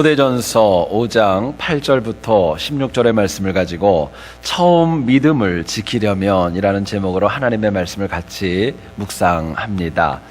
고대전서 5장 8절부터 16절의 말씀을 가지고 처음 믿음을 지키려면이라는 제목으로 하나님의 말씀을 같이 묵상합니다.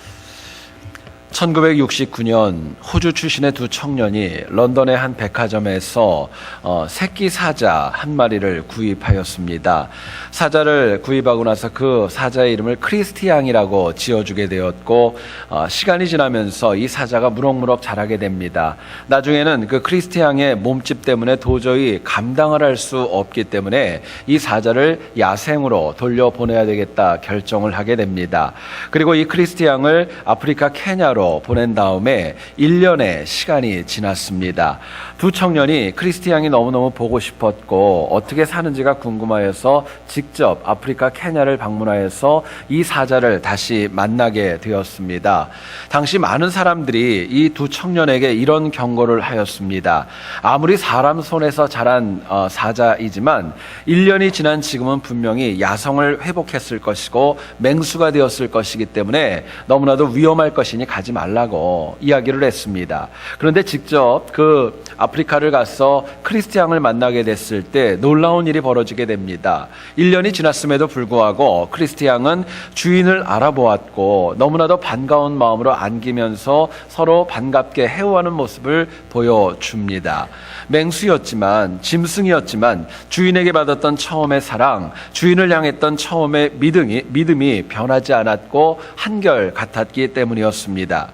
1969년 호주 출신의 두 청년이 런던의 한 백화점에서 어, 새끼 사자 한 마리를 구입하였습니다. 사자를 구입하고 나서 그 사자의 이름을 크리스티앙이라고 지어주게 되었고 어, 시간이 지나면서 이 사자가 무럭무럭 자라게 됩니다. 나중에는 그 크리스티앙의 몸집 때문에 도저히 감당을 할 수 없기 때문에 이 사자를 야생으로 돌려보내야 되겠다 결정을 하게 됩니다. 그리고 이 크리스티앙을 아프리카 케냐로 보낸 다음에 1년의 시간이 지났습니다. 두 청년이 크리스티앙이 너무너무 보고 싶었고 어떻게 사는지가 궁금하여서 직접 아프리카 케냐를 방문하여서 이 사자를 다시 만나게 되었습니다. 당시 많은 사람들이 이 두 청년에게 이런 경고를 하였습니다. 아무리 사람 손에서 자란 어, 사자이지만 1년이 지난 지금은 분명히 야성을 회복했을 것이고 맹수가 되었을 것이기 때문에 너무나도 위험할 것이니 가지 말라고 이야기를 했습니다. 그런데 직접 그 아프리카를 가서 크리스티앙을 만나게 됐을 때 놀라운 일이 벌어지게 됩니다. 1년이 지났음에도 불구하고 크리스티앙은 주인을 알아보았고 너무나도 반가운 마음으로 안기면서 서로 반갑게 해오하는 모습을 보여줍니다. 맹수였지만 짐승이었지만 주인에게 받았던 처음의 사랑, 주인을 향했던 처음의 믿음이, 믿음이 변하지 않았고 한결 같았기 때문이었습니다.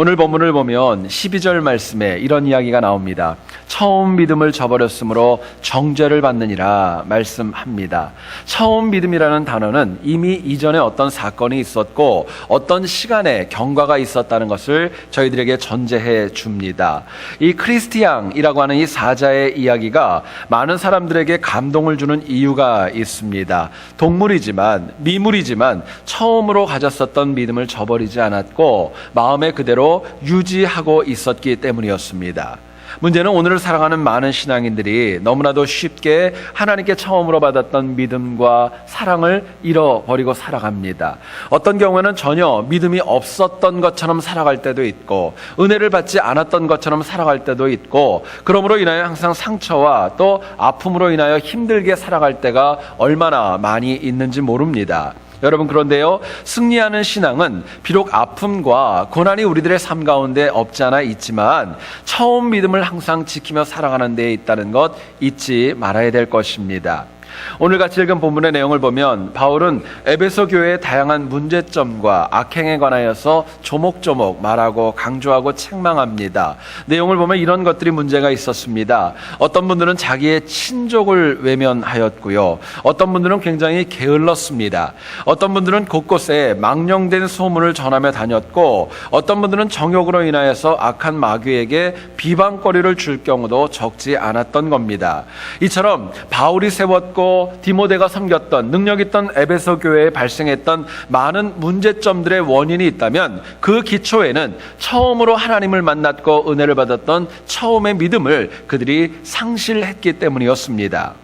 오늘 본문을 보면 12절 말씀에 이런 이야기가 나옵니다. 처음 믿음을 저버렸으므로 정죄를 받느니라 말씀합니다. 처음 믿음이라는 단어는 이미 이전에 어떤 사건이 있었고 어떤 시간에 경과가 있었다는 것을 저희들에게 전제해 줍니다. 이 크리스티앙이라고 하는 이 사자의 이야기가 많은 사람들에게 감동을 주는 이유가 있습니다. 동물이지만 미물이지만 처음으로 가졌었던 믿음을 저버리지 않았고 마음에 그대로 유지하고 있었기 때문이었습니다. 문제는 오늘을 살아가는 많은 신앙인들이 너무나도 쉽게 하나님께 처음으로 받았던 믿음과 사랑을 잃어버리고 살아갑니다. 어떤 경우에는 전혀 믿음이 없었던 것처럼 살아갈 때도 있고, 은혜를 받지 않았던 것처럼 살아갈 때도 있고, 그러므로 인하여 항상 상처와 또 아픔으로 인하여 힘들게 살아갈 때가 얼마나 많이 있는지 모릅니다. 여러분 그런데요 승리하는 신앙은 비록 아픔과 고난이 우리들의 삶 가운데 없지 않아 있지만 처음 믿음을 항상 지키며 살아가는 데에 있다는 것 잊지 말아야 될 것입니다. 오늘 같이 읽은 본문의 내용을 보면 바울은 에베소 교회의 다양한 문제점과 악행에 관하여서 조목조목 말하고 강조하고 책망합니다. 내용을 보면 이런 것들이 문제가 있었습니다. 어떤 분들은 자기의 친족을 외면하였고요. 어떤 분들은 굉장히 게을렀습니다. 어떤 분들은 곳곳에 망령된 소문을 전하며 다녔고 어떤 분들은 정욕으로 인하여서 악한 마귀에게 비방거리를 줄 경우도 적지 않았던 겁니다. 이처럼 바울이 세웠고 디모데가 섬겼던 능력 있던 에베소 교회에 발생했던 많은 문제점들의 원인이 있다면 그 기초에는 처음으로 하나님을 만났고 은혜를 받았던 처음의 믿음을 그들이 상실했기 때문이었습니다.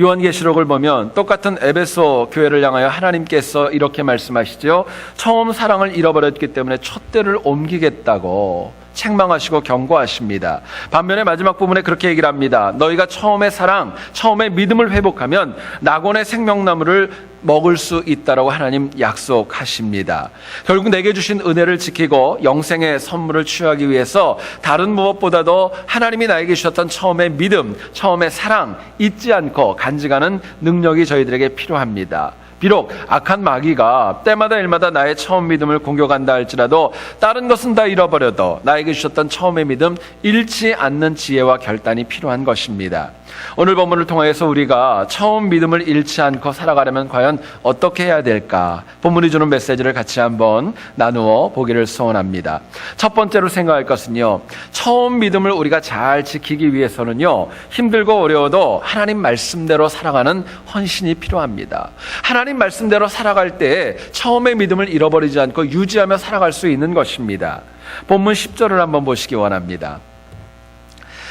요한계시록을 보면 똑같은 에베소 교회를 향하여 하나님께서 이렇게 말씀하시죠. 처음 사랑을 잃어버렸기 때문에 촛대를 옮기겠다고 책망하시고 경고하십니다. 반면에 마지막 부분에 그렇게 얘기를 합니다. 너희가 처음의 사랑, 처음의 믿음을 회복하면 낙원의 생명나무를 먹을 수 있다라고 하나님 약속하십니다. 결국 내게 주신 은혜를 지키고 영생의 선물을 취하기 위해서 다른 무엇보다도 하나님이 나에게 주셨던 처음의 믿음, 처음의 사랑 잊지 않고 간직하는 능력이 저희들에게 필요합니다. 비록 악한 마귀가 때마다 일마다 나의 처음 믿음을 공격한다 할지라도 다른 것은 다 잃어버려도 나에게 주셨던 처음의 믿음 잃지 않는 지혜와 결단이 필요한 것입니다. 오늘 본문을 통해서 우리가 처음 믿음을 잃지 않고 살아가려면 과연 어떻게 해야 될까? 본문이 주는 메시지를 같이 한번 나누어 보기를 소원합니다. 첫 번째로 생각할 것은요. 처음 믿음을 우리가 잘 지키기 위해서는요. 힘들고 어려워도 하나님 말씀대로 살아가는 헌신이 필요합니다. 하나님 말씀대로 살아갈 때 처음의 믿음을 잃어버리지 않고 유지하며 살아갈 수 있는 것입니다. 본문 10절을 한번 보시기 원합니다.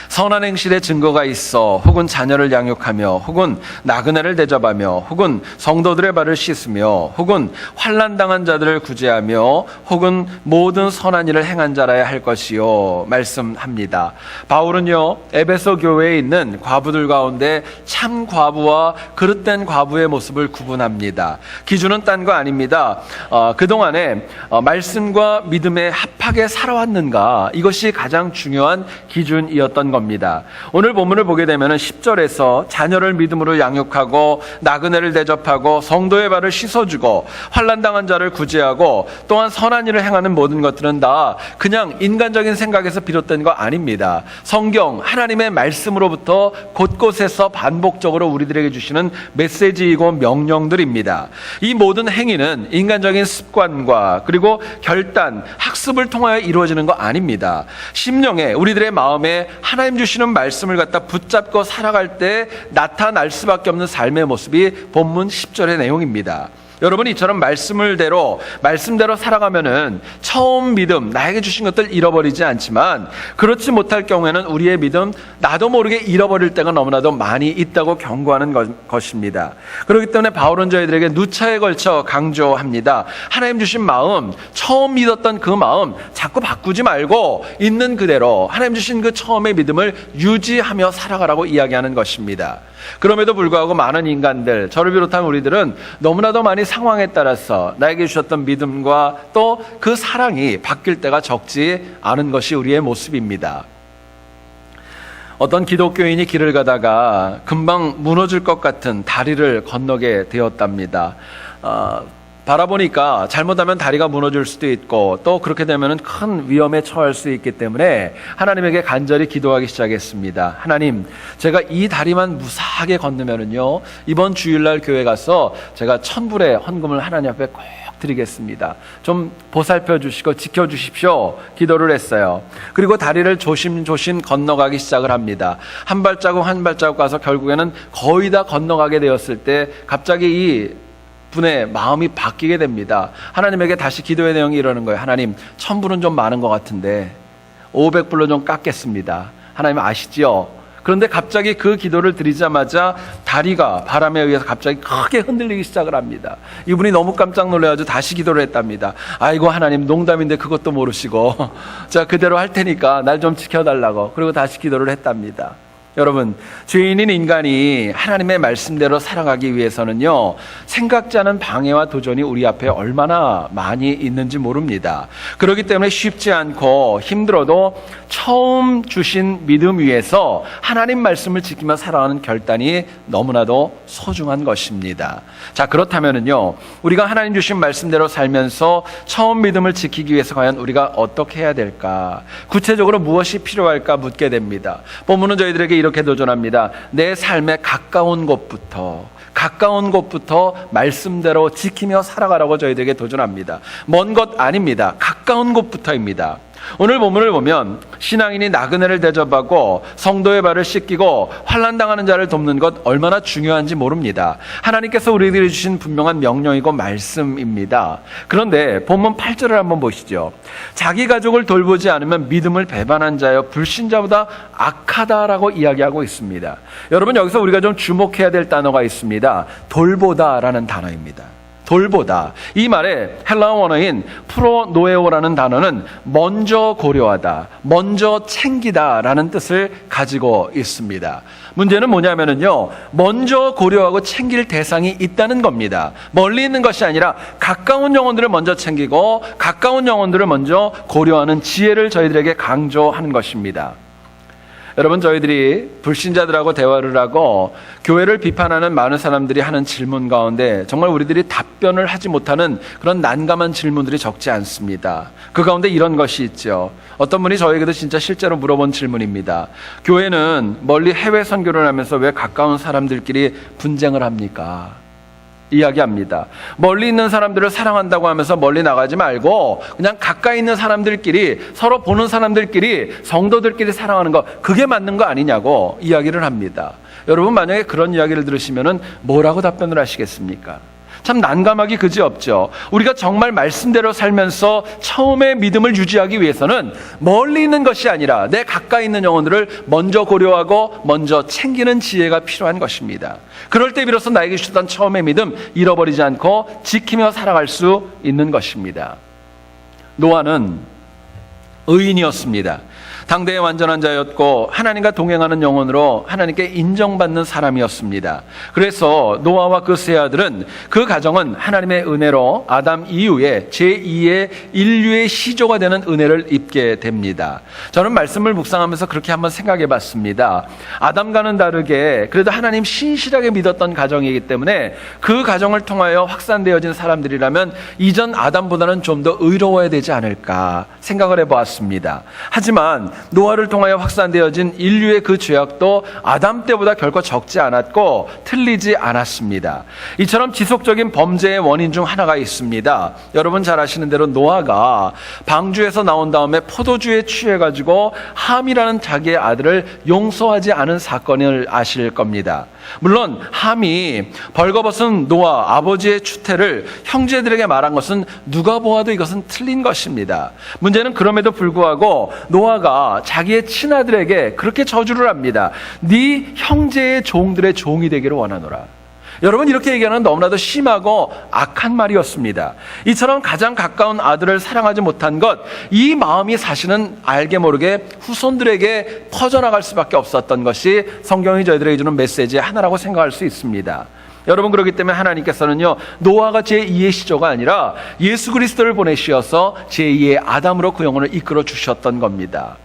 선한 행실의 증거가 있어 혹은 자녀를 양육하며 혹은 나그네를 대접하며 혹은 성도들의 발을 씻으며 혹은 환난 당한 자들을 구제하며 혹은 모든 선한 일을 행한 자라야 할 것이요 말씀합니다. 바울은요 에베소 교회에 있는 과부들 가운데 참 과부와 그릇된 과부의 모습을 구분합니다. 기준은 딴 거 아닙니다. 어, 그 동안에 어, 말씀과 믿음에 합하게 살아왔는가 이것이 가장 중요한 기준이었던 겁니다. 오늘 본문을 보게 되면 10절에서 자녀를 믿음으로 양육하고 나그네를 대접하고 성도의 발을 씻어주고 환난 당한 자를 구제하고 또한 선한 일을 행하는 모든 것들은 다 그냥 인간적인 생각에서 비롯된 거 아닙니다. 성경 하나님의 말씀으로부터 곳곳에서 반복적으로 우리들에게 주시는 메시지이고 명령들입니다. 이 모든 행위는 인간적인 습관과 그리고 결단, 학습을 통하여 이루어지는 거 아닙니다. 심령에 우리들의 마음에 하나 님 주시는 말씀을 갖다 붙잡고 살아갈 때 나타날 수밖에 없는 삶의 모습이 본문 10절의 내용입니다. 여러분 이처럼 말씀을대로 말씀대로 살아가면은 처음 믿음 나에게 주신 것들 잃어버리지 않지만 그렇지 못할 경우에는 우리의 믿음 나도 모르게 잃어버릴 때가 너무나도 많이 있다고 경고하는 것- 것입니다. 그렇기 때문에 바울은 저희들에게 누차에 걸쳐 강조합니다. 하나님 주신 마음 처음 믿었던 그 마음 자꾸 바꾸지 말고 있는 그대로 하나님 주신 그 처음의 믿음을 유지하며 살아가라고 이야기하는 것입니다. 그럼에도 불구하고 많은 인간들, 저를 비롯한 우리들은 너무나도 많이 상황에 따라서 나에게 주셨던 믿음과 또 그 사랑이 바뀔 때가 적지 않은 것이 우리의 모습입니다. 어떤 기독교인이 길을 가다가 금방 무너질 것 같은 다리를 건너게 되었답니다. 어, 바라보니까 잘못하면 다리가 무너질 수도 있고 또 그렇게 되면 큰 위험에 처할 수 있기 때문에 하나님에게 간절히 기도하기 시작했습니다. 하나님, 제가 이 다리만 무사하게 건너면은요 이번 주일날 교회 가서 제가 천불의 헌금을 하나님 앞에 꼭 드리겠습니다. 좀 보살펴 주시고 지켜 주십시오. 기도를 했어요. 그리고 다리를 조심조심 건너가기 시작을 합니다. 한 발자국 한 발자국 가서 결국에는 거의 다 건너가게 되었을 때 갑자기 이 분의 마음이 바뀌게 됩니다. 하나님에게 다시 기도의 내용이 이러는 거예요. 하나님, 천불은 좀 많은 것 같은데 500불로 좀 깎겠습니다. 하나님 아시지요? 그런데 갑자기 그 기도를 드리자마자 다리가 바람에 의해서 갑자기 크게 흔들리기 시작을 합니다. 이분이 너무 깜짝 놀라가지고 다시 기도를 했답니다. 아이고 하나님 농담인데 그것도 모르시고 자 그대로 할 테니까 날 좀 지켜달라고 그리고 다시 기도를 했답니다. 여러분, 죄인인 인간이 하나님의 말씀대로 살아가기 위해서는요, 않은 방해와 도전이 우리 앞에 얼마나 많이 있는지 모릅니다. 그렇기 때문에 쉽지 않고 힘들어도 처음 주신 믿음 위에서 하나님 말씀을 지키며 살아가는 결단이 너무나도 소중한 것입니다. 자, 그렇다면은요, 우리가 하나님 주신 말씀대로 살면서 처음 믿음을 지키기 위해서 과연 우리가 어떻게 해야 될까? 구체적으로 무엇이 필요할까 묻게 됩니다. 본문은 저희들에게 이렇게 도전합니다. 내 삶의 가까운 곳부터 가까운 곳부터 말씀대로 지키며 살아가라고 저희들에게 도전합니다. 먼 것 아닙니다. 가까운 곳부터입니다. 오늘 본문을 보면 신앙인이 나그네를 대접하고 성도의 발을 씻기고 환난 당하는 자를 돕는 것 얼마나 중요한지 모릅니다. 하나님께서 우리에게 주신 분명한 명령이고 말씀입니다. 그런데 본문 8절을 한번 보시죠. 자기 가족을 돌보지 않으면 믿음을 배반한 자여 불신자보다 악하다라고 이야기하고 있습니다. 여러분 여기서 우리가 좀 주목해야 될 단어가 있습니다. 돌보다라는 단어입니다. 돌보다. 이 말의 헬라어 원어인 프로노에오라는 단어는 먼저 고려하다, 먼저 챙기다라는 뜻을 가지고 있습니다. 문제는 뭐냐면은요, 먼저 고려하고 챙길 대상이 있다는 겁니다. 멀리 있는 것이 아니라 가까운 영혼들을 먼저 챙기고 가까운 영혼들을 먼저 고려하는 지혜를 저희들에게 강조하는 것입니다. 여러분 저희들이 불신자들하고 대화를 하고 교회를 비판하는 많은 사람들이 하는 질문 가운데 정말 우리들이 답변을 하지 못하는 그런 난감한 질문들이 적지 않습니다. 그 가운데 이런 것이 있죠. 어떤 분이 저에게도 진짜 실제로 물어본 질문입니다. 교회는 멀리 해외 선교를 하면서 왜 가까운 사람들끼리 분쟁을 합니까? 이야기합니다. 멀리 있는 사람들을 사랑한다고 하면서 멀리 나가지 말고 그냥 가까이 있는 사람들끼리 서로 보는 사람들끼리 성도들끼리 사랑하는 거 그게 맞는 거 아니냐고 이야기를 합니다. 여러분 만약에 그런 이야기를 들으시면은 뭐라고 답변을 하시겠습니까? 참 난감하기 그지 없죠. 우리가 정말 말씀대로 살면서 처음에 믿음을 유지하기 위해서는 멀리 있는 것이 아니라 내 가까이 있는 영혼들을 먼저 고려하고 먼저 챙기는 지혜가 필요한 것입니다. 그럴 때 비로소 나에게 주셨던 처음의 믿음 잃어버리지 않고 지키며 살아갈 수 있는 것입니다. 노아는 의인이었습니다. 당대의 완전한 자였고 하나님과 동행하는 영혼으로 하나님께 인정받는 사람이었습니다. 그래서 노아와 그 세 아들은 그 가정은 하나님의 은혜로 아담 이후에 제2의 인류의 시조가 되는 은혜를 입게 됩니다. 저는 말씀을 묵상하면서 그렇게 한번 생각해 봤습니다. 아담과는 다르게 그래도 하나님 신실하게 믿었던 가정이기 때문에 그 가정을 통하여 확산되어진 사람들이라면 이전 아담보다는 좀 더 의로워야 되지 않을까 생각을 해 보았습니다. 하지만 노아를 통하여 확산되어진 인류의 그 죄악도 아담 때보다 결코 적지 않았고 틀리지 않았습니다. 이처럼 지속적인 범죄의 원인 중 하나가 있습니다. 여러분 잘 아시는 대로 노아가 방주에서 나온 다음에 포도주에 취해가지고 함이라는 자기의 아들을 용서하지 않은 사건을 아실 겁니다. 물론 함이 벌거벗은 노아 아버지의 추태를 형제들에게 말한 것은 누가 보아도 이것은 틀린 것입니다. 문제는 그럼에도 불구하고 노아가 자기의 친아들에게 그렇게 저주를 합니다. 네 형제의 종들의 종이 되기를 원하노라. 여러분 이렇게 얘기하는 너무나도 심하고 악한 말이었습니다. 이처럼 가장 가까운 아들을 사랑하지 못한 것, 이 마음이 사실은 알게 모르게 후손들에게 퍼져나갈 수밖에 없었던 것이 성경이 저희들에게 주는 메시지의 하나라고 생각할 수 있습니다. 여러분 그렇기 때문에 하나님께서는요 노아가 제2의 시조가 아니라 예수 그리스도를 보내시어서 제2의 아담으로 그 영혼을 이끌어 주셨던 겁니다.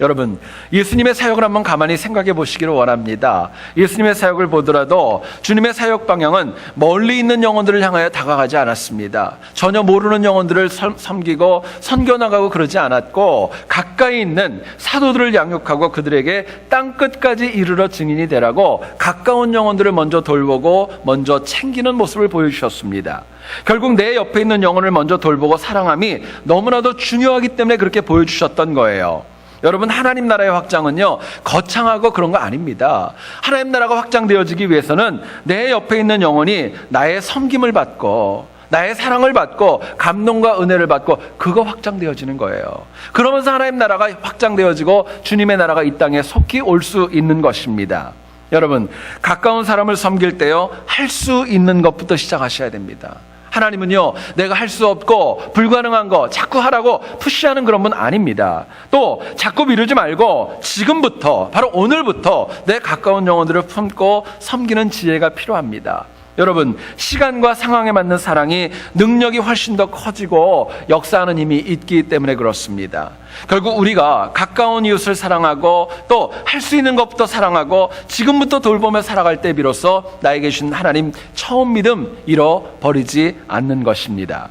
여러분, 예수님의 사역을 한번 가만히 생각해 보시기를 원합니다. 예수님의 사역을 보더라도 주님의 사역 방향은 멀리 있는 영혼들을 향하여 다가가지 않았습니다. 전혀 모르는 영혼들을 섬- 섬기고 선교나가고 그러지 않았고 가까이 있는 사도들을 양육하고 그들에게 땅 끝까지 이르러 증인이 되라고 가까운 영혼들을 먼저 돌보고 먼저 챙기는 모습을 보여주셨습니다. 결국 내 옆에 있는 영혼을 먼저 돌보고 사랑함이 너무나도 중요하기 때문에 그렇게 보여주셨던 거예요. 여러분 하나님 나라의 확장은요 거창하고 그런 거 아닙니다. 하나님 나라가 확장되어지기 위해서는 내 옆에 있는 영혼이 나의 섬김을 받고 나의 사랑을 받고 감동과 은혜를 받고 그거 확장되어지는 거예요. 그러면서 하나님 나라가 확장되어지고 주님의 나라가 이 땅에 속히 올 수 있는 것입니다. 여러분 가까운 사람을 섬길 때요 할 수 있는 것부터 시작하셔야 됩니다. 하나님은요, 내가 할 수 없고 불가능한 거 자꾸 하라고 푸시하는 그런 분 아닙니다. 또 자꾸 미루지 말고 지금부터, 바로 오늘부터 내 가까운 영혼들을 품고 섬기는 지혜가 필요합니다. 여러분, 시간과 상황에 맞는 사랑이 능력이 훨씬 더 커지고 역사하는 힘이 있기 때문에 그렇습니다. 결국 우리가 가까운 이웃을 사랑하고 또 할 수 있는 것부터 사랑하고 지금부터 돌보며 살아갈 때 비로소 나에게 주신 하나님 처음 믿음 잃어버리지 않는 것입니다.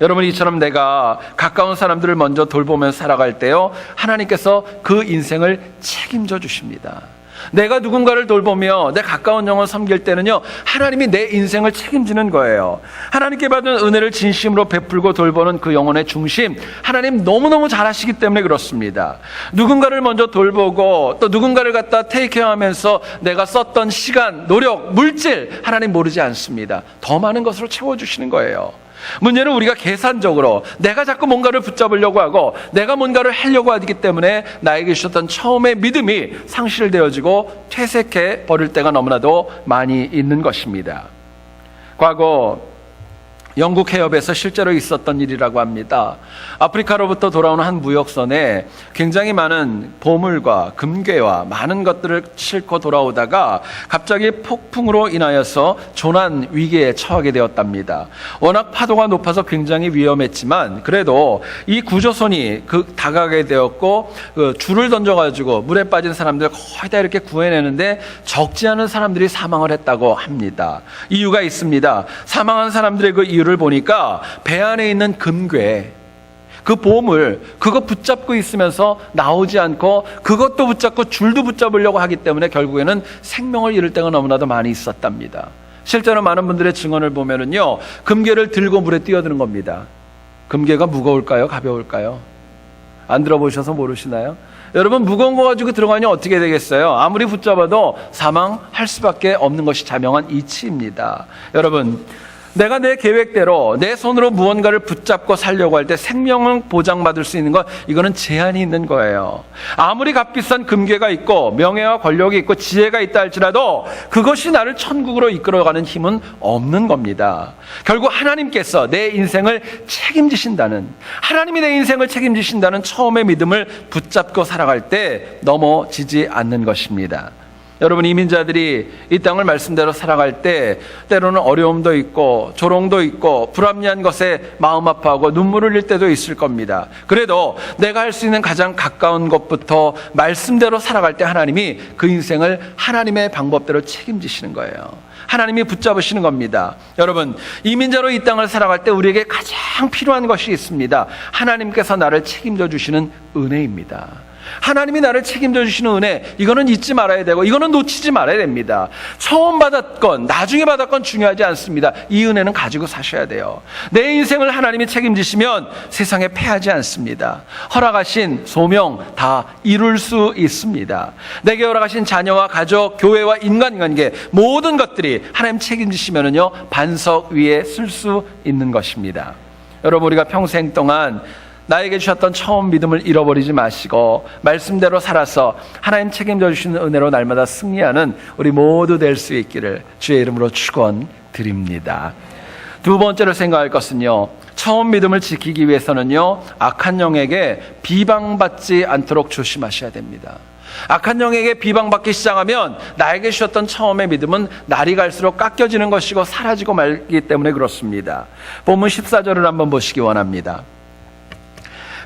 여러분 이처럼 내가 가까운 사람들을 먼저 돌보며 살아갈 때요 하나님께서 그 인생을 책임져 주십니다. 내가 누군가를 돌보며 내 가까운 영혼 섬길 때는요 하나님이 내 인생을 책임지는 거예요. 하나님께 받은 은혜를 진심으로 베풀고 돌보는 그 영혼의 중심 하나님 너무너무 잘하시기 때문에 그렇습니다. 누군가를 먼저 돌보고 또 누군가를 갖다 테이크하면서 내가 썼던 시간, 노력, 물질 하나님 모르지 않습니다. 더 많은 것으로 채워 주시는 거예요. 문제는 우리가 계산적으로 내가 자꾸 뭔가를 붙잡으려고 하고 내가 뭔가를 하려고 하기 때문에 나에게 주셨던 처음의 믿음이 상실되어지고 퇴색해 버릴 때가 너무나도 많이 있는 것입니다. 과거 영국 해협에서 실제로 있었던 일이라고 합니다. 아프리카로부터 돌아오는 한 무역선에 굉장히 많은 보물과 금괴와 많은 것들을 싣고 돌아오다가 갑자기 폭풍으로 인하여서 조난 위기에 처하게 되었답니다. 워낙 파도가 높아서 굉장히 위험했지만 그래도 이 구조선이 그 다가게 되었고 그 줄을 던져가지고 물에 빠진 사람들 거의 다 이렇게 구해내는데 적지 않은 사람들이 사망을 했다고 합니다. 이유가 있습니다. 사망한 사람들의 그 이유 를 보니까 배 안에 있는 금괴, 그 보물, 그거 붙잡고 있으면서 나오지 않고 그것도 붙잡고 줄도 붙잡으려고 하기 때문에 결국에는 생명을 잃을 때가 너무나도 많이 있었답니다. 실제로 많은 분들의 증언을 보면은요, 금괴를 들고 물에 뛰어드는 겁니다. 금괴가 무거울까요? 가벼울까요? 안 들어보셔서 모르시나요? 여러분 무거운 거 가지고 들어가면 어떻게 되겠어요? 아무리 붙잡아도 사망할 수밖에 없는 것이 자명한 이치입니다. 여러분 내가 내 계획대로 내 손으로 무언가를 붙잡고 살려고 할 때 생명은 보장받을 수 있는 것 이거는 제한이 있는 거예요. 아무리 값비싼 금괴가 있고 명예와 권력이 있고 지혜가 있다 할지라도 그것이 나를 천국으로 이끌어가는 힘은 없는 겁니다. 결국 하나님께서 내 인생을 책임지신다는 하나님이 내 인생을 책임지신다는 처음의 믿음을 붙잡고 살아갈 때 넘어지지 않는 것입니다. 여러분 이민자들이 이 땅을 말씀대로 살아갈 때 때로는 어려움도 있고 조롱도 있고 불합리한 것에 마음 아파하고 눈물을 흘릴 때도 있을 겁니다. 그래도 내가 할 수 있는 가장 가까운 것부터 말씀대로 살아갈 때 하나님이 그 인생을 하나님의 방법대로 책임지시는 거예요. 하나님이 붙잡으시는 겁니다. 여러분, 이민자로 이 땅을 살아갈 때 우리에게 가장 필요한 것이 있습니다. 하나님께서 나를 책임져 주시는 은혜입니다. 하나님이 나를 책임져 주시는 은혜, 이거는 잊지 말아야 되고, 이거는 놓치지 말아야 됩니다. 처음 받았건, 나중에 받았건 중요하지 않습니다. 이 은혜는 가지고 사셔야 돼요. 내 인생을 하나님이 책임지시면 세상에 패하지 않습니다. 허락하신 소명 다 이룰 수 있습니다. 내게 허락하신 자녀와 가족, 교회와 인간관계, 모든 것들이 하나님 책임지시면은요, 반석 위에 쓸 수 있는 것입니다. 여러분, 우리가 평생 동안 나에게 주셨던 처음 믿음을 잃어버리지 마시고 말씀대로 살아서 하나님 책임져 주시는 은혜로 날마다 승리하는 우리 모두 될 수 있기를 주의 이름으로 축원드립니다. 두 번째로 생각할 것은요. 처음 믿음을 지키기 위해서는요. 악한 영에게 비방받지 않도록 조심하셔야 됩니다. 악한 영에게 비방받기 시작하면 나에게 주셨던 처음의 믿음은 날이 갈수록 깎여지는 것이고 사라지고 말기 때문에 그렇습니다. 본문 14절을 한번 보시기 원합니다.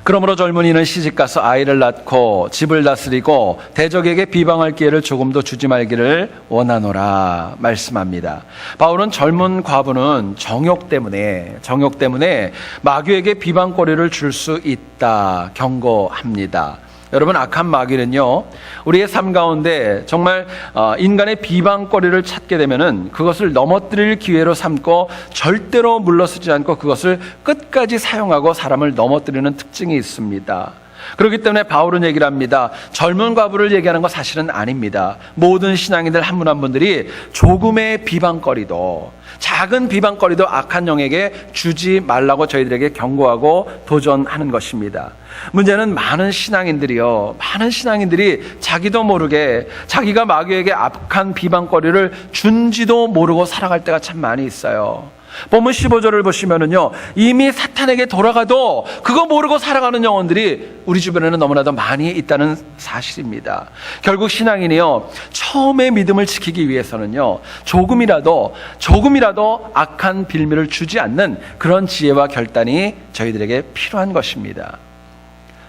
그러므로 젊은이는 시집가서 아이를 낳고 집을 다스리고 대적에게 비방할 기회를 조금도 주지 말기를 원하노라 말씀합니다. 바울은 젊은 과부는 정욕 때문에 정욕 때문에 마귀에게 비방거리를 줄 수 있다 경고합니다. 여러분 악한 마귀는요 우리의 삶 가운데 정말 어, 인간의 비방거리를 찾게 되면은 그것을 넘어뜨릴 기회로 삼고 절대로 물러서지 않고 그것을 끝까지 사용하고 사람을 넘어뜨리는 특징이 있습니다. 그렇기 때문에 바울은 얘기를 합니다. 젊은 과부를 얘기하는 건 사실은 아닙니다. 모든 신앙인들 한 분 한 분들이 조금의 비방거리도 작은 비방거리도 악한 영에게 주지 말라고 저희들에게 경고하고 도전하는 것입니다. 문제는 많은 신앙인들이요. 많은 신앙인들이 자기도 모르게 자기가 마귀에게 악한 비방거리를 준지도 모르고 살아갈 때가 참 많이 있어요. 본문 15절을 보시면은요, 이미 사탄에게 돌아가도 그거 모르고 살아가는 영혼들이 우리 주변에는 너무나도 많이 있다는 사실입니다. 결국 신앙인이요, 처음에 믿음을 지키기 위해서는요, 조금이라도, 조금이라도 악한 빌미를 주지 않는 그런 지혜와 결단이 저희들에게 필요한 것입니다.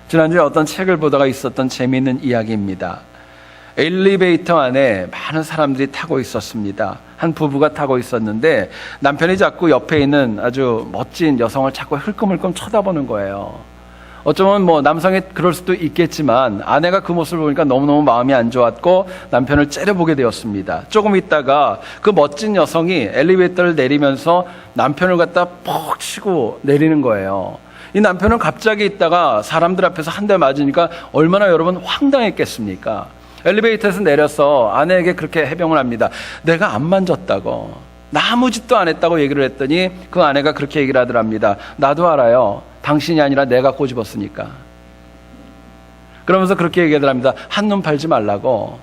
지난주에 어떤 책을 보다가 있었던 재미있는 이야기입니다. 엘리베이터 안에 많은 사람들이 타고 있었습니다. 한 부부가 타고 있었는데 남편이 자꾸 옆에 있는 아주 멋진 여성을 자꾸 흘끔흘끔 쳐다보는 거예요. 어쩌면 뭐 남성이 그럴 수도 있겠지만 아내가 그 모습을 보니까 너무너무 마음이 안 좋았고 남편을 째려보게 되었습니다. 조금 있다가 그 멋진 여성이 엘리베이터를 내리면서 남편을 갖다 퍽 치고 내리는 거예요. 이 남편은 갑자기 있다가 사람들 앞에서 한 대 맞으니까 얼마나 여러분 황당했겠습니까? 엘리베이터에서 내려서 아내에게 그렇게 해병을 합니다. 내가 안 만졌다고. 나 아무 짓도 안 했다고 얘기를 했더니 그 아내가 그렇게 얘기를 하더랍니다. 나도 알아요. 당신이 아니라 내가 꼬집었으니까. 그러면서 그렇게 얘기하더랍니다. 한눈 팔지 말라고.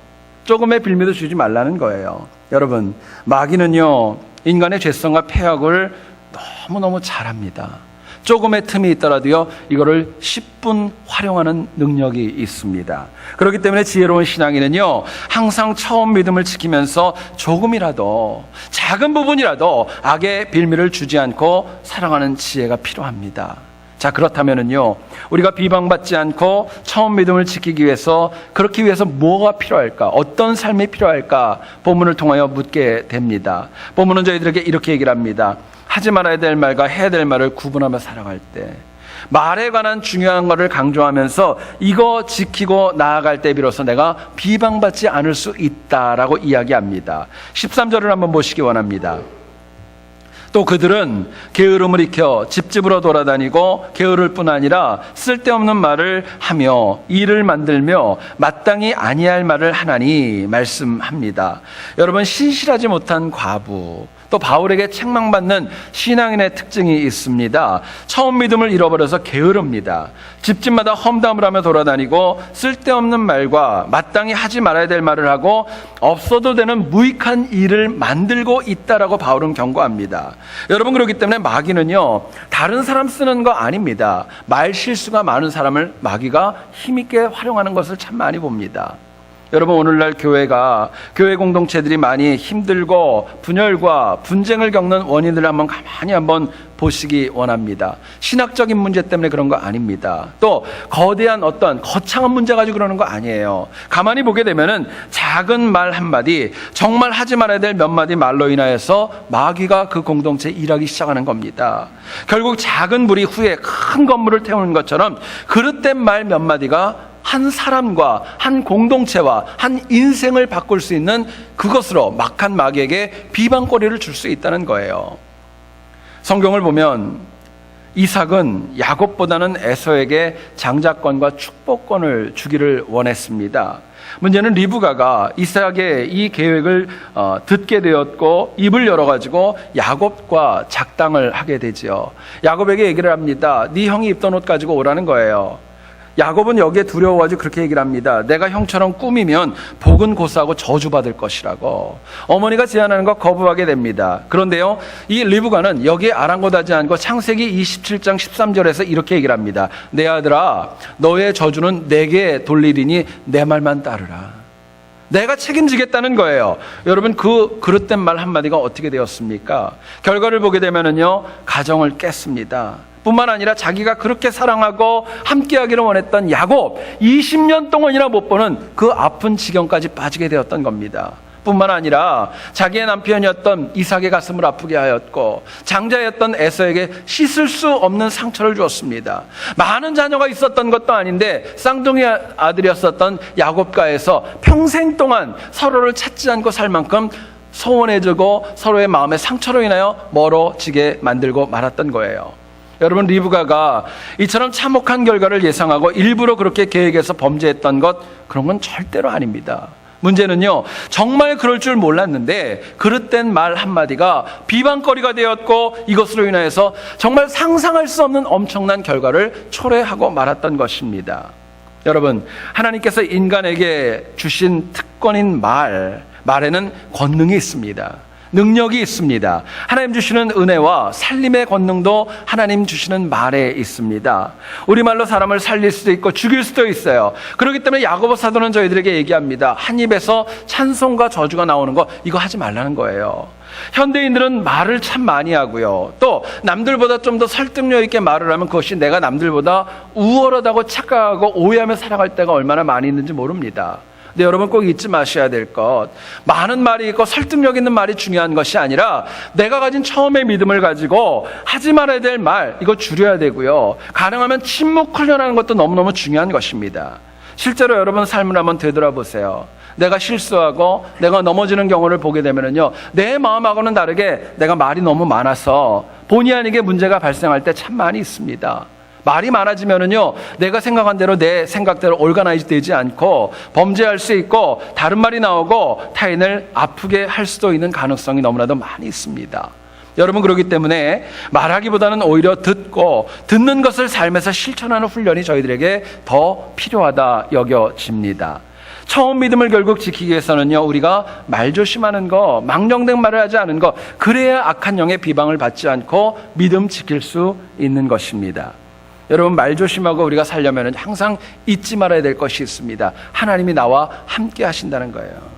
조금의 빌미도 주지 말라는 거예요. 여러분, 마귀는요, 인간의 죄성과 폐악을 너무너무 잘합니다. 조금의 틈이 있더라도요, 이거를 10분 활용하는 능력이 있습니다. 그렇기 때문에 지혜로운 신앙인은요, 항상 처음 믿음을 지키면서 조금이라도, 작은 부분이라도 악의 빌미를 주지 않고 살아가는 지혜가 필요합니다. 자, 그렇다면은요, 우리가 비방받지 않고 처음 믿음을 지키기 위해서, 그렇기 위해서 뭐가 필요할까? 어떤 삶이 필요할까? 본문을 통하여 묻게 됩니다. 본문은 저희들에게 이렇게 얘기를 합니다. 하지 말아야 될 말과 해야 될 말을 구분하며 살아갈 때, 말에 관한 중요한 것을 강조하면서 이거 지키고 나아갈 때 비로소 내가 비방받지 않을 수 있다라고 이야기합니다. 13절을 한번 보시기 원합니다. 또 그들은 게으름을 익혀 집집으로 돌아다니고 게으를 뿐 아니라 쓸데없는 말을 하며 일을 만들며 마땅히 아니할 말을 하나니 말씀합니다. 여러분 신실하지 못한 과부 또 바울에게 책망받는 신앙인의 특징이 있습니다. 처음 믿음을 잃어버려서 게으릅니다. 집집마다 험담을 하며 돌아다니고 쓸데없는 말과 마땅히 하지 말아야 될 말을 하고 없어도 되는 무익한 일을 만들고 있다라고 바울은 경고합니다. 여러분 그렇기 때문에 마귀는요 다른 사람 쓰는 거 아닙니다. 말 실수가 많은 사람을 마귀가 힘있게 활용하는 것을 참 많이 봅니다. 여러분 오늘날 교회가 교회 공동체들이 많이 힘들고 분열과 분쟁을 겪는 원인을 한번 가만히 한번 보시기 원합니다. 신학적인 문제 때문에 그런 거 아닙니다. 또 거대한 어떤 거창한 문제 가지고 그러는 거 아니에요. 가만히 보게 되면은 작은 말 한마디 정말 하지 말아야 될 몇 마디 말로 인하여서 마귀가 그 공동체에 일하기 시작하는 겁니다. 결국 작은 불이 후에 큰 건물을 태우는 것처럼 그릇된 말 몇 마디가 한 사람과 한 공동체와 한 인생을 바꿀 수 있는 그것으로 막한 마귀에게 비방거리를 줄 수 있다는 거예요. 성경을 보면 이삭은 야곱보다는 에서에게 장자권과 축복권을 주기를 원했습니다. 문제는 리브가가 이삭의 이 계획을 어, 듣게 되었고 입을 열어가지고 야곱과 작당을 하게 되지요. 야곱에게 얘기를 합니다. 네 형이 입던 옷 가지고 오라는 거예요. 야곱은 여기에 두려워가지고 그렇게 얘기를 합니다. 내가 형처럼 꾸미면 복은 고사하고 저주받을 것이라고. 어머니가 제안하는 거 거부하게 됩니다. 그런데요, 이 리브가는 여기에 아랑곳하지 않고 창세기 27장 13절에서 이렇게 얘기를 합니다. 내 아들아, 너의 저주는 내게 돌리리니 내 말만 따르라. 내가 책임지겠다는 거예요. 여러분 그 그릇된 말 한마디가 어떻게 되었습니까? 결과를 보게 되면은요 가정을 깼습니다. 뿐만 아니라 자기가 그렇게 사랑하고 함께하기를 원했던 야곱 20년 동안이나 못 보는 그 아픈 지경까지 빠지게 되었던 겁니다. 뿐만 아니라 자기의 남편이었던 이삭의 가슴을 아프게 하였고 장자였던 에서에게 씻을 수 없는 상처를 주었습니다. 많은 자녀가 있었던 것도 아닌데 쌍둥이 아들이었었던 야곱과에서 평생 동안 서로를 찾지 않고 살 만큼 소원해지고 서로의 마음의 상처로 인하여 멀어지게 만들고 말았던 거예요. 여러분 리브가가 이처럼 참혹한 결과를 예상하고 일부러 그렇게 계획해서 범죄했던 것 그런 건 절대로 아닙니다. 문제는요, 정말 그럴 줄 몰랐는데, 그릇된 말 한마디가 비방거리가 되었고, 이것으로 인하여서 정말 상상할 수 없는 엄청난 결과를 초래하고 말았던 것입니다. 여러분, 하나님께서 인간에게 주신 특권인 말, 말에는 권능이 있습니다. 능력이 있습니다. 하나님 주시는 은혜와 살림의 권능도 하나님 주시는 말에 있습니다. 우리말로 사람을 살릴 수도 있고 죽일 수도 있어요. 그렇기 때문에 야고보 사도는 저희들에게 얘기합니다. 한 입에서 찬송과 저주가 나오는 거 이거 하지 말라는 거예요. 현대인들은 말을 참 많이 하고요. 또 남들보다 좀 더 설득력 있게 말을 하면 그것이 내가 남들보다 우월하다고 착각하고 오해하며 살아갈 때가 얼마나 많이 있는지 모릅니다. 근데 여러분 꼭 잊지 마셔야 될 것. 많은 말이 있고 설득력 있는 말이 중요한 것이 아니라 내가 가진 처음의 믿음을 가지고 하지 말아야 될 말, 이거 줄여야 되고요. 가능하면 침묵 훈련하는 것도 너무너무 중요한 것입니다. 실제로 여러분 삶을 한번 되돌아보세요. 내가 실수하고 내가 넘어지는 경우를 보게 되면요. 내 마음하고는 다르게 내가 말이 너무 많아서 본의 아니게 문제가 발생할 때 참 많이 있습니다. 말이 많아지면은요, 내가 생각한 대로 내 생각대로 올가나이즈 되지 않고 범죄할 수 있고 다른 말이 나오고 타인을 아프게 할 수도 있는 가능성이 너무나도 많이 있습니다. 여러분 그렇기 때문에 말하기보다는 오히려 듣고 듣는 것을 삶에서 실천하는 훈련이 저희들에게 더 필요하다 여겨집니다. 처음 믿음을 결국 지키기 위해서는요, 우리가 말 조심하는 거, 망령된 말을 하지 않은 거, 그래야 악한 영의 비방을 받지 않고 믿음 지킬 수 있는 것입니다. 여러분 말 조심하고 우리가 살려면 항상 잊지 말아야 될 것이 있습니다. 하나님이 나와 함께 하신다는 거예요.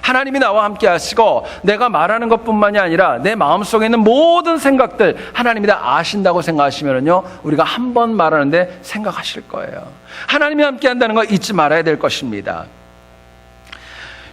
하나님이 나와 함께 하시고 내가 말하는 것뿐만이 아니라 내 마음속에 있는 모든 생각들 하나님이 다 아신다고 생각하시면요 우리가 한 번 말하는데 생각하실 거예요. 하나님이 함께 한다는 거 잊지 말아야 될 것입니다.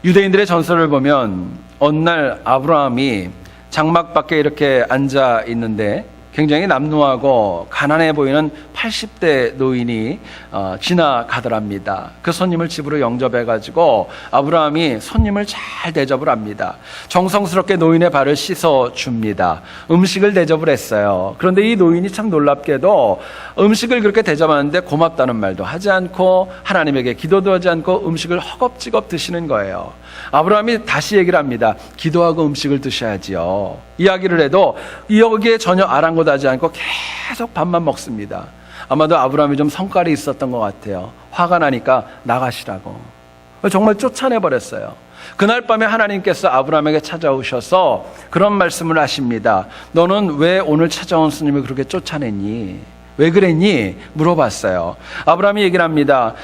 유대인들의 전설을 보면 어느 날 아브라함이 장막 밖에 이렇게 앉아 있는데 굉장히 남루하고 가난해 보이는 80대 노인이 어, 지나가더랍니다. 그 손님을 집으로 영접해가지고 아브라함이 손님을 잘 대접을 합니다. 정성스럽게 노인의 발을 씻어 줍니다. 음식을 대접을 했어요. 그런데 이 노인이 참 놀랍게도 음식을 그렇게 대접하는데 고맙다는 말도 하지 않고 하나님에게 기도도 하지 않고 음식을 허겁지겁 드시는 거예요. 아브라함이 다시 얘기를 합니다. 기도하고 음식을 드셔야지요. 이야기를 해도 여기에 전혀 아랑곳 하지 않고 계속 밥만 먹습니다. 아마도 아브라함이 좀 성깔이 있었던 것 같아요. 화가 나니까 나가시라고. 정말 쫓아내 버렸어요. 그날 밤에 하나님께서 아브라함에게 찾아오셔서 그런 말씀을 하십니다. 너는 왜 오늘 찾아온 스님을 그렇게 쫓아냈니? 왜 그랬니? 물어봤어요. 아브라함이 얘기를 합니다.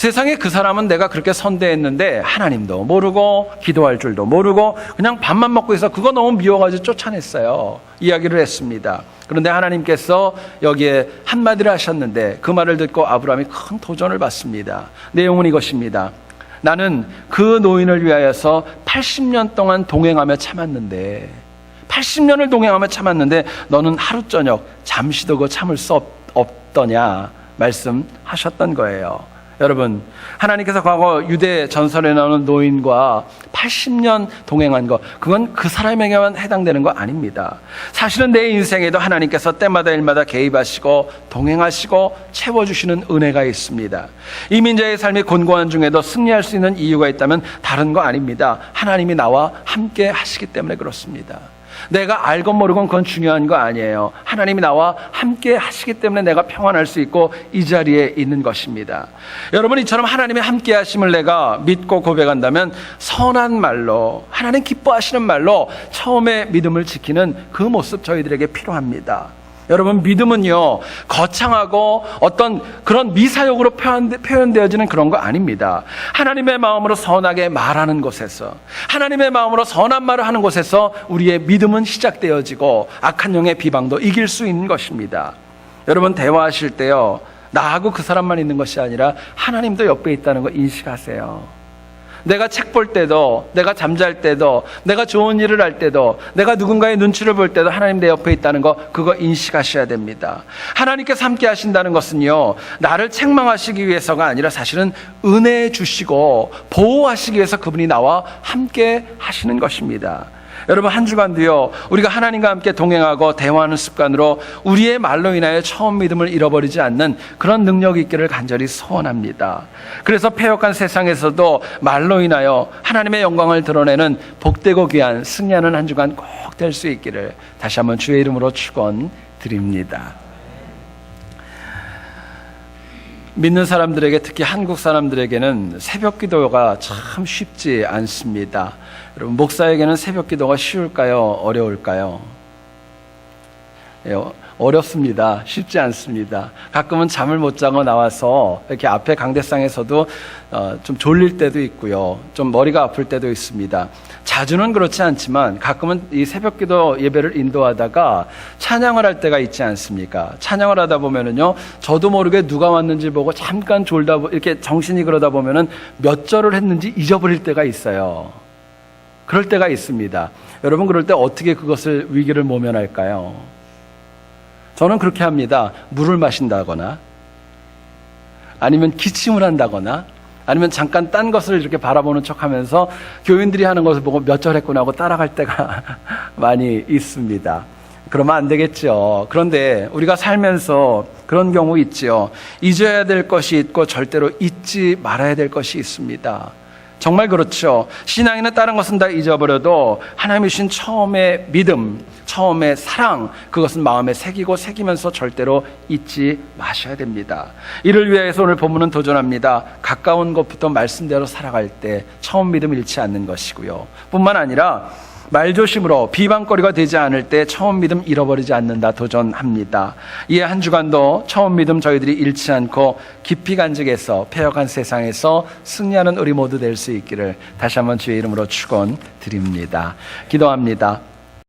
세상에 그 사람은 내가 그렇게 선대했는데 하나님도 모르고 기도할 줄도 모르고 그냥 밥만 먹고 있어 그거 너무 미워가지고 쫓아냈어요. 이야기를 했습니다. 그런데 하나님께서 여기에 한마디를 하셨는데 그 말을 듣고 아브라함이 큰 도전을 받습니다. 내용은 이것입니다. 나는 그 노인을 위하여서 80년 동안 동행하며 참았는데 80년을 동행하며 참았는데 너는 하루 저녁 잠시도 그 참을 수 없, 없더냐 말씀하셨던 거예요. 여러분, 하나님께서 과거 유대 전설에 나오는 노인과 80년 동행한 것, 그건 그 사람에게만 해당되는 거 아닙니다. 사실은 내 인생에도 하나님께서 때마다 일마다 개입하시고 동행하시고 채워주시는 은혜가 있습니다. 이민자의 삶이 곤고한 중에도 승리할 수 있는 이유가 있다면 다른 거 아닙니다. 하나님이 나와 함께 하시기 때문에 그렇습니다. 내가 알건 모르건 그건 중요한 거 아니에요. 하나님이 나와 함께 하시기 때문에 내가 평안할 수 있고 이 자리에 있는 것입니다. 여러분 이처럼 하나님의 함께 하심을 내가 믿고 고백한다면 선한 말로 하나님 기뻐하시는 말로 처음에 믿음을 지키는 그 모습 저희들에게 필요합니다. 여러분 믿음은요 거창하고 어떤 그런 미사역으로 표현, 되 어지는 그런 거 아닙니다. 하나님의 마음으로 선하게 말하는 곳에서 하나님의 마음으로 선한 말을 하는 곳에서 우리의 믿음은 시작되어지고 악한 영의 비방도 이길 수 있는 것입니다. 여러분 대화하실 때요 나하고 그 사람만 있는 것이 아니라 하나님도 옆에 있다는 거 인식하세요. 내가 책 볼 때도, 내가 잠잘 때도, 내가 좋은 일을 할 때도, 내가 누군가의 눈치를 볼 때도 하나님 내 옆에 있다는 거, 그거 인식하셔야 됩니다. 하나님께서 함께 하신다는 것은요, 나를 책망하시기 위해서가 아니라 사실은 은혜 주시고 보호하시기 위해서 그분이 나와 함께 하시는 것입니다. 여러분 한 주간도요 우리가 하나님과 함께 동행하고 대화하는 습관으로 우리의 말로 인하여 처음 믿음을 잃어버리지 않는 그런 능력이 있기를 간절히 소원합니다. 그래서 폐역한 세상에서도 말로 인하여 하나님의 영광을 드러내는 복되고 귀한 승리하는 한 주간 꼭 될 수 있기를 다시 한번 주의 이름으로 축원드립니다. 믿는 사람들에게 특히 한국 사람들에게는 새벽 기도가 참 쉽지 않습니다. 여러분 목사에게는 새벽 기도가 쉬울까요? 어려울까요? 예, 어렵습니다. 쉽지 않습니다. 가끔은 잠을 못 자고 나와서 이렇게 앞에 강대상에서도 어, 좀 졸릴 때도 있고요. 좀 머리가 아플 때도 있습니다. 자주는 그렇지 않지만 가끔은 이 새벽 기도 예배를 인도하다가 찬양을 할 때가 있지 않습니까? 찬양을 하다 보면은요, 저도 모르게 누가 왔는지 보고 잠깐 졸다, 이렇게 정신이 그러다 보면은 몇 절을 했는지 잊어버릴 때가 있어요. 그럴 때가 있습니다. 여러분, 그럴 때 어떻게 그것을 위기를 모면할까요? 저는 그렇게 합니다. 물을 마신다거나, 아니면 기침을 한다거나, 아니면 잠깐 딴 것을 이렇게 바라보는 척 하면서 교인들이 하는 것을 보고 몇 절 했구나 하고 따라갈 때가 많이 있습니다. 그러면 안 되겠죠. 그런데 우리가 살면서 그런 경우 있지요. 잊어야 될 것이 있고 절대로 잊지 말아야 될 것이 있습니다. 정말 그렇죠. 신앙에는 다른 것은 다 잊어버려도 하나님이 신 처음의 믿음, 처음의 사랑, 그것은 마음에 새기고 새기면서 절대로 잊지 마셔야 됩니다. 이를 위해서 오늘 본문은 도전합니다. 가까운 것부터 말씀대로 살아갈 때 처음 믿음 잃지 않는 것이고요. 뿐만 아니라 말조심으로 비방거리가 되지 않을 때 처음 믿음 잃어버리지 않는다 도전합니다. 이에 한 주간도 처음 믿음 저희들이 잃지 않고 깊이 간직해서 폐역한 세상에서 승리하는 우리 모두 될 수 있기를 다시 한번 주의 이름으로 축원 드립니다. 기도합니다.